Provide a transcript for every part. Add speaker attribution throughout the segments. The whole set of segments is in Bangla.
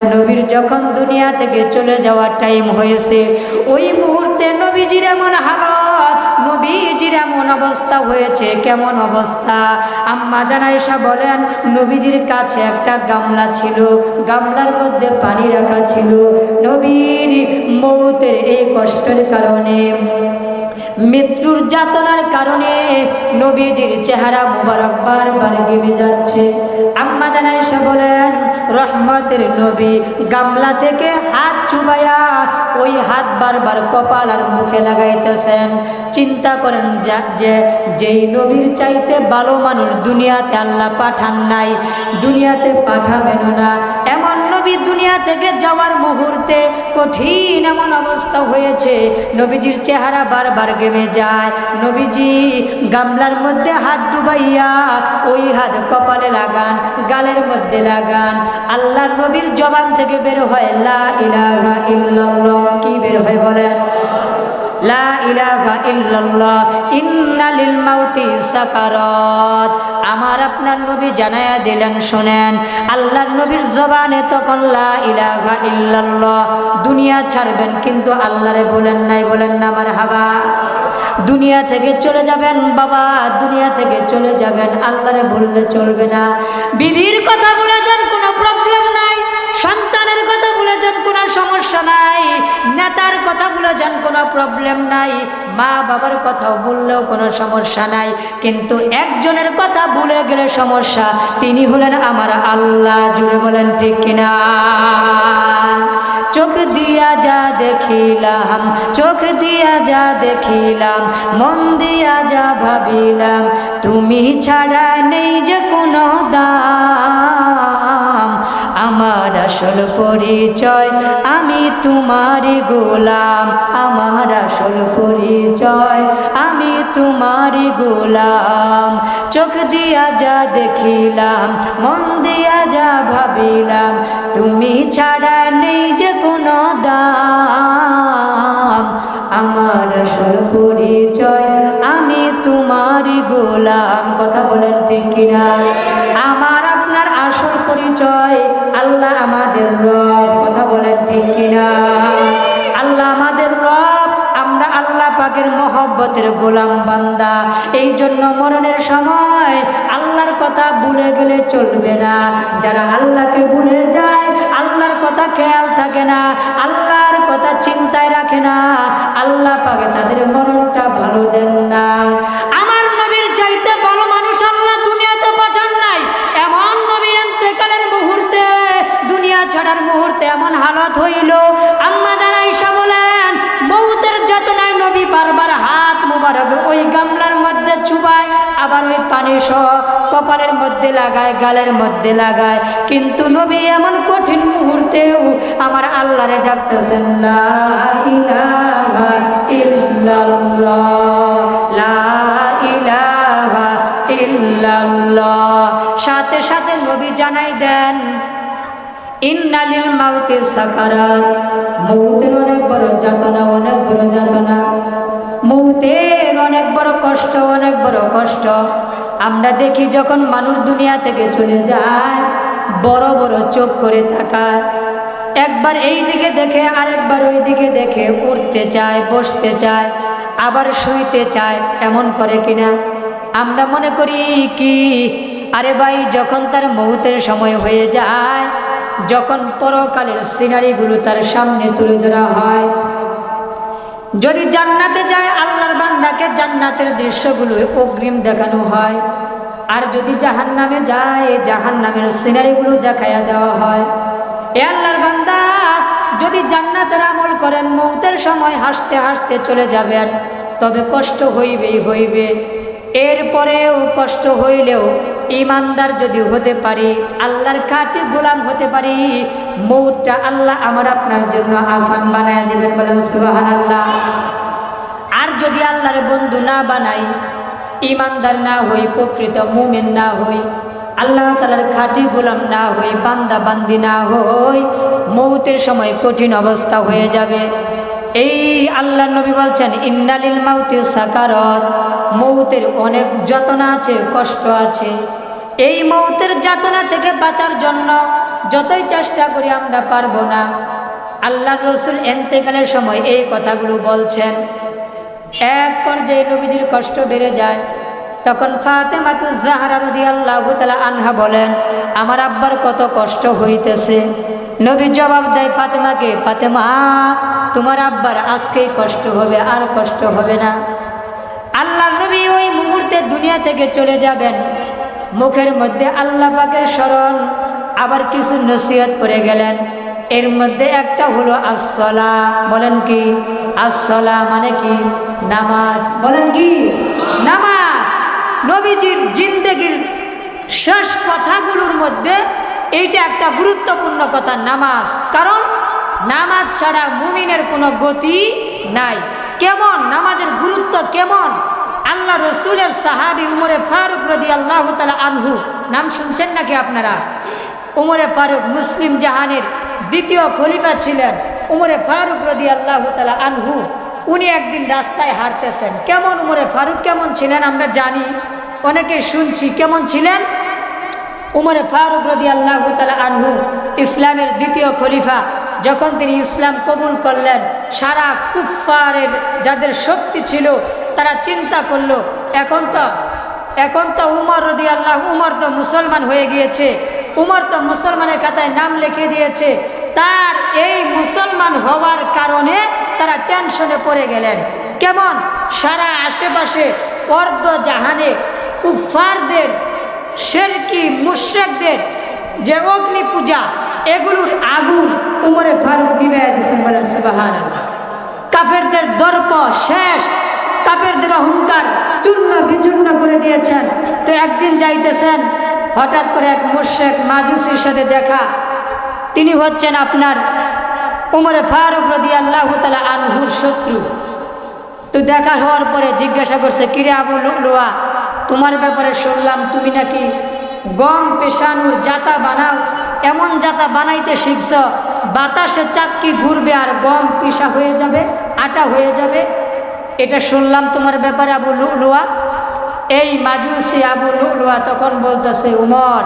Speaker 1: নবীর যখন দুনিয়া থেকে চলে যাওয়ার টাইম হয়েছে, ওই মুহূর্তে নবীজির এমন হালত, নবীজির এমন অবস্থা হয়েছে, কেমন অবস্থা? আম্মা জানাইসা বলেন, নবীজির কাছে একটা গামলা ছিল, গামলার মধ্যে পানি রাখা ছিল। নবীর মৌতের এই কষ্টের কারণে মৃত্যুর যাতনার কারণে নবীজির চেহারা মুবারক বারবার গেমে যাচ্ছে। আম্মা জানাইসা বলেন, রহমতের নবী গামলা থেকে হাত চুবাইয়া ওই হাত বারবার কপাল আর মুখে লাগাইতেছেন। চিন্তা করেন যা, যে, যেই নবীর চাইতে ভালো মানুষ দুনিয়াতে আল্লাহ পাঠান নাই, দুনিয়াতে পাঠাবেন না। এমন নবী দুনিয়া থেকে যাওয়ার মুহূর্তে কঠিন এমন অবস্থা হয়েছে, নবীজির চেহারা বারবার গেমে যায়। নবীজি গামলার মধ্যে হাত ডুবাইয়া ওই হাত কপালে লাগান, গালের মধ্যে লাগান। আল্লাহ নবীর জবান থেকে বের হয়, লা ইলাহা ইল্লাল্লাহ। কি বের হয় বলেন? লা ইলাহা ইল্লাল্লাহ। ইন্না লিল মাউতি সাকারাত। আপনার নবী জানায়া দিলেন, শোনেন, আল্লাহর নবীর জবানে তখন লা ইলাহা ইল্লাল্লাহ, দুনিয়া ছাড়বেন কিন্তু আল্লাহরে বলেন নাই, বলেন না আমার হাবা দুনিয়া থেকে চলে যাবেন বাবা, দুনিয়া থেকে চলে যাবেন, আল্লাহরে বললে চলবে না। বিবির কথা বলে যান, কোনো প্রবলেম নাই সন্তানের কথা বলে যান কোনো সমস্যা নাই। নেতার কথা বলে যান কোনো প্রবলেম নাই। মা বাবার কথাও বললেও কোনো সমস্যা নাই। কিন্তু একজনের কথা ভুলে গেলে সমস্যা, তিনি হলেন আমার আল্লাহ। জুড়ে বলেন ঠিক কিনা? চোখ দিয়া যা দেখিলাম, চোখ দিয়া যা দেখিলাম, মন দিয়া যা ভাবিলাম, তুমি ছাড়া নেই যে কোনো দাম। আমার আসল পরিচয়, আমি তোমার গোলাম। আমার আসল পরিচয়, আমি তোমার গোলাম। চোখ দিয়া যা দেখিলাম, মন দিয়া যা ভাবিলাম, তুমি ছাড়া নেই যে কোনো দাম। আমার আসল পরিচয়, আমি তোমার গোলাম। কথা বলেন ঠিক কিনা? পরিচয়। আল্লাহ আমাদের রব, কথা বলেন ঠিক কিনা? আল্লাহ আমাদের রব, আমরা আল্লাহ পাকের মহব্বতের গোলাম বান্দা। এই জন্য মরণের সময় আল্লাহর কথা ভুলে গেলে চলবে না। যারা আল্লাহকে ভুলে যায়, আল্লাহর কথা খেয়াল থাকে না, আল্লাহর কথা চিন্তায় রাখে না। আল্লাহ পাকে তাদের মরণটা ভালো দেন না। সহ কপালের মধ্যে লাগায়, গালের মধ্যে লাগায়। কিন্তু নবী এমন কঠিন মুহূর্তেও আমার আল্লাহরে ডাকতেছেন সাথে সাথে নবী জানাই দেন, ইন্নালিল মাউতি সাকারাত মৌতের অনেক বড় যাতনা, অনেক বড় যাতনা। মৌতের অনেক বড় কষ্ট, অনেক বড় কষ্ট। আমরা দেখি যখন মানুষ দুনিয়া থেকে চলে যায়, বড় বড় চোখ করে তাকায়। একবার এই দিকে দেখে, আরেকবার ওই দিকে দেখে, উঠতে চায়, বসতে চায়, আবার শুইতে চায়, এমন করে কিনা? আমরা মনে করি কি? আরে ভাই, যখন তার মৌতের সময় হয়ে যায়, যখন পরকালের সিনারিগুলো তার সামনে তুলে ধরা হয় যদি জান্নাতে যায়, আল্লাহর বান্দাকে জান্নাতের দৃশ্যগুলো অগ্রিম দেখানো হয়। আর যদি জাহান নামে যায় জাহান নামের সিনারিগুলো দেখাইয়া দেওয়া হয়। এ আল্লাহর বান্দা, যদি জান্নাতের আমল করেন, মৌতের সময় হাসতে হাসতে চলে যাবেন, তবে কষ্ট হইবেই হইবে। এরপরেও কষ্ট হইলেও ইমানদার যদি হতে পারি, আল্লাহর খাটি গোলাম হতে পারি, মৌতটা আল্লাহ আমার আপনার জন্য আসান বানায় দেবেন সুবাহান আল্লাহ আর যদি আল্লাহর বন্ধু না বানাই ইমানদার না হই, প্রকৃত মুমেন না হই, আল্লাহ তালার খাঁটি গোলাম না হই, বান্দা বান্দি না হই, মৌতের সময় কঠিন অবস্থা হয়ে যাবে। এই আল্লাহ নবী বলছেন, ইন্নালিল মাউতি সাকারত। মৌতের অনেক যাতনা আছে, কষ্ট আছে। এই মৌতের যাতনা থেকে বাঁচার জন্য যতই চেষ্টা করি আমরা পারব না। আল্লাহ রসুল এন্তেকালের সময় এই কথাগুলো বলছেন। এক পর্যায়ে নবীজির কষ্ট বেড়ে যায়। তখন ফাতেমাতু জাহারা রদি আল্লাহ আনহা বলেন, আমার আব্বার কত কষ্ট হইতেছে। নবী জবাব দেয় ফাতেমাকে, ফাতেমা, তোমার আব্বার আজকেই কষ্ট হবে, আর কষ্ট হবে না। আল্লাহ নবী ওই মুহূর্তে দুনিয়া থেকে চলে যাবেন। মুখের মধ্যে আল্লাহ পাকের স্মরণ, আবার কিছু নসিহত করে গেলেন। এর মধ্যে একটা হলো আসলা বলেন কি? আসলা মানে কি? নামাজ, বলেন কি? নামাজ। নবীজির জিন্দেগির শেষ কথাগুলোর মধ্যে এইটা একটা গুরুত্বপূর্ণ কথা, নামাজ। কারণ নামাজ ছাড়া মুমিনের কোনো গতি নাই। কেমন? নামাজের গুরুত্ব কেমন? আল্লাহ রসুলের সাহাবি উমরে ফারুক রদি আল্লাহ আনহু। নাম শুনছেন নাকি আপনারা? উমরে ফারুক মুসলিম জাহানের দ্বিতীয় খলিফা ছিলেন। উমরে ফারুক রদি আল্লাহ তালা আনহু। উনি একদিন রাস্তায় হারতেছেন কেমন উমরে ফারুক? কেমন ছিলেন আমরা জানি। অনেকে শুনছি, কেমন ছিলেন? উমরে ফারুক রদি আল্লাহ তালা আনহু ইসলামের দ্বিতীয় খলিফা, যখন তিনি ইসলাম কবুল করলেন, সারা কুফারের যাদের শক্তি ছিল, তারা চিন্তা করল, এখন তো এখন তো উমর রদি আল্লাহ উমর তো মুসলমান হয়ে গিয়েছে, উমর তো মুসলমানের খাতায় নাম লিখে দিয়েছে, তার এই মুসলমান হওয়ার কারণে তারা টেনশনে পড়ে গেলেন। কেমন? সারা আশেপাশে অর্ধ জাহানে কুফারদের শেরকি, মুশ্রেকদের যে অগ্নি পূজা, এগুলোর আগুন উমরে ফারুক নিবাই দিচ্ছেন কাফেরদের দর্প শেষ, কাফেরদের অহংকার চূর্ণ বিচূর্ণ করে দিয়েছেন। তো একদিন যাইতেছেন, হঠাৎ করে এক মুর্শেক মাজুসির সাথে দেখা। তিনি হচ্ছেন আপনার উমরে ফারুক রদি আল্লাহ আনহুর শত্রু। তো দেখা হওয়ার পরে জিজ্ঞাসা করছে, কিরে আবু লুয়া? তোমার ব্যাপারে শুনলাম, তুমি নাকি গম পেশানুর জাতা বানাও, এমন জাতা বানাইতে শিখছ, বাতাসে চাক্কি ঘুরবে আর গম পিসা হয়ে যাবে, আটা হয়ে যাবে। এটা শুনলাম তোমার ব্যাপারে আবু লুয়া। এই মাজুসি আবু লুয়া তখন বলতেছে, উমর,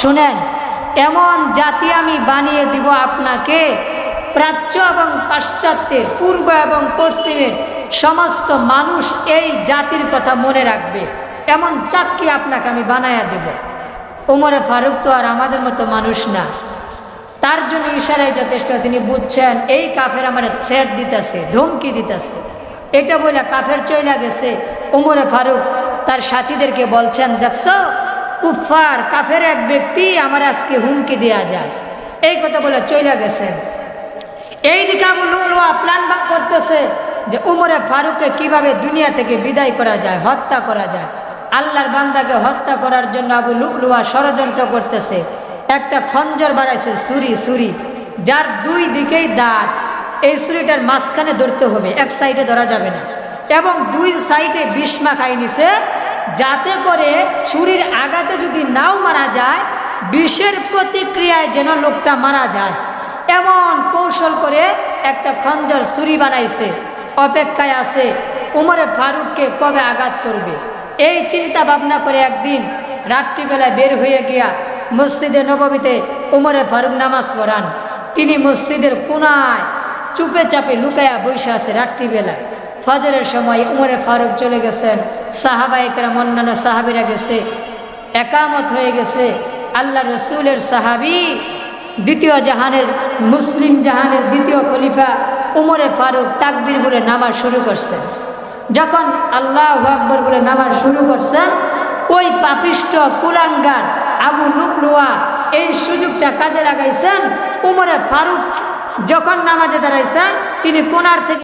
Speaker 1: শুনেন, এমন জাতি আমি বানিয়ে দিব আপনাকে, প্রাচ্য এবং পাশ্চাত্যের, পূর্ব এবং পশ্চিমের সমস্ত মানুষ এই জাতির কথা মনে রাখবে। এমন চাকরি আপনাকে আমি বানায়া দেব। উমরে ফারুক তো আর আমাদের মতো মানুষ না। তার জন্য ইশারায় যথেষ্ট, তিনি বুঝছেন, এই কাফের আমার থ্রেট দিতেছে, ধমকি দিতেছে। এটা বলে কাফের চইলা গেছে। উমরে ফারুক তার সাথীদেরকে বলছেন, দেখছ কুফার কাফের এক ব্যক্তি আমার আজকে হুমকি দেয়া যায়। এই কথা বলে চইলা গেছেন। এই দিকে আবু লুলুয়া প্ল্যান করতেছে যে উমরে ফারুককে কীভাবে দুনিয়া থেকে বিদায় করা যায়, হত্যা করা যায়? আল্লাহর বান্দাকে হত্যা করার জন্য আবু লুলুয়া ষড়যন্ত্র করতেছে। একটা খঞ্জর বাড়াইছে, সুরি সুরি। যার দুই দিকেই দাঁত। এই ছুরিটার মাঝখানে ধরতে হবে, এক সাইডে ধরা যাবে না। এবং দুই সাইডে বিষ্মা খাই নিছে, যাতে করে ছুরির আঘাতে যদি নাও মারা যায়, বিষের প্রতিক্রিয়ায় যেন লোকটা মারা যায়। এমন কৌশল করে একটা খঞ্জর ছুরি বানাইছে। অপেক্ষায় আছে, উমরে ফারুককে কবে আঘাত করবে? এই চিন্তা ভাবনা করে একদিন রাত্রিবেলায় বের হয়ে গিয়া মসজিদে নবমীতে উমরে ফারুক নামাজ পড়ান। তিনি মসজিদের কোনায় চুপে চাপে লুকায়া বসে আছে রাত্রিবেলায়। ফজরের সময় উমরে ফারুক চলে গেছেন, সাহাবা একরাম, অন্যান্য সাহাবিরা গেছে, একামত হয়ে গেছে। আল্লাহ রসুলের সাহাবি, দ্বিতীয় জাহানের, মুসলিম জাহানের দ্বিতীয় খলিফা উমরে ফারুক তাকবির বলে নামাজ শুরু করছেন। যখন আল্লাহ আকবর বলে নামাজ শুরু করছেন ওই পাপিষ্ট কুলাঙ্গার আবু লুকলুয়া এই সুযোগটা কাজে লাগাইছেন। উমরে ফারুক যখন নামাজে দাঁড়াইছেন, তিনি কোনার থেকে